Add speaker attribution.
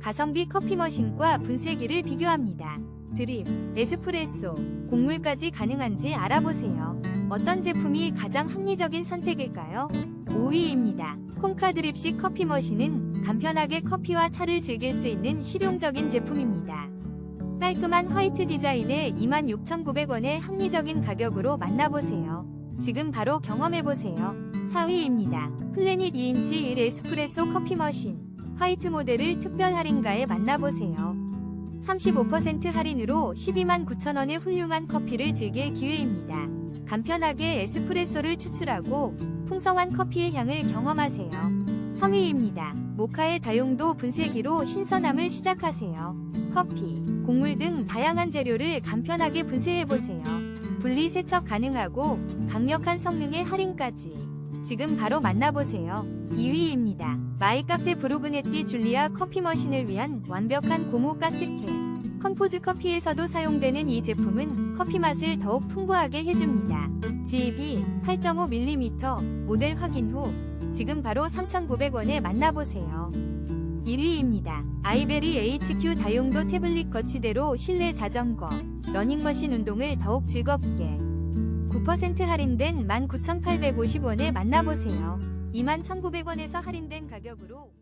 Speaker 1: 가성비 커피 머신과 분쇄기를 비교합니다. 드립, 에스프레소, 곡물까지 가능한지 알아보세요. 어떤 제품이 가장 합리적인 선택일까요? 5위입니다. 콩카 드립식 커피 머신은 간편하게 커피와 차를 즐길 수 있는 실용적인 제품입니다. 깔끔한 화이트 디자인에 26,900원의 합리적인 가격으로 만나보세요. 지금 바로 경험해보세요. 4위입니다. 플래닛 2인치 1 에스프레소 커피 머신. 화이트 모델을 특별 할인가에 만나보세요. 35% 할인으로 12만 9천원의 훌륭한 커피를 즐길 기회입니다. 간편하게 에스프레소를 추출하고 풍성한 커피의 향을 경험하세요. 3위입니다. 모카의 다용도 분쇄기로 신선함을 시작하세요. 커피, 곡물 등 다양한 재료를 간편하게 분쇄해보세요. 분리 세척 가능하고 강력한 성능의 할인까지. 지금 바로 만나보세요. 2위입니다. 마이카페 브루그네띠 줄리아 커피 머신을 위한 완벽한 고무 가스캔. 컨포즈 커피에서도 사용되는 이 제품은 커피 맛을 더욱 풍부하게 해줍니다. GEB 8.5mm 모델 확인 후 지금 바로 3,900원에 만나보세요. 1위입니다. 아이베리 HQ 다용도 태블릿 거치대로 실내 자전거, 러닝머신 운동을 더욱 즐겁게 9% 할인된 19,850원에 만나보세요. 21,900원에서 할인된 가격으로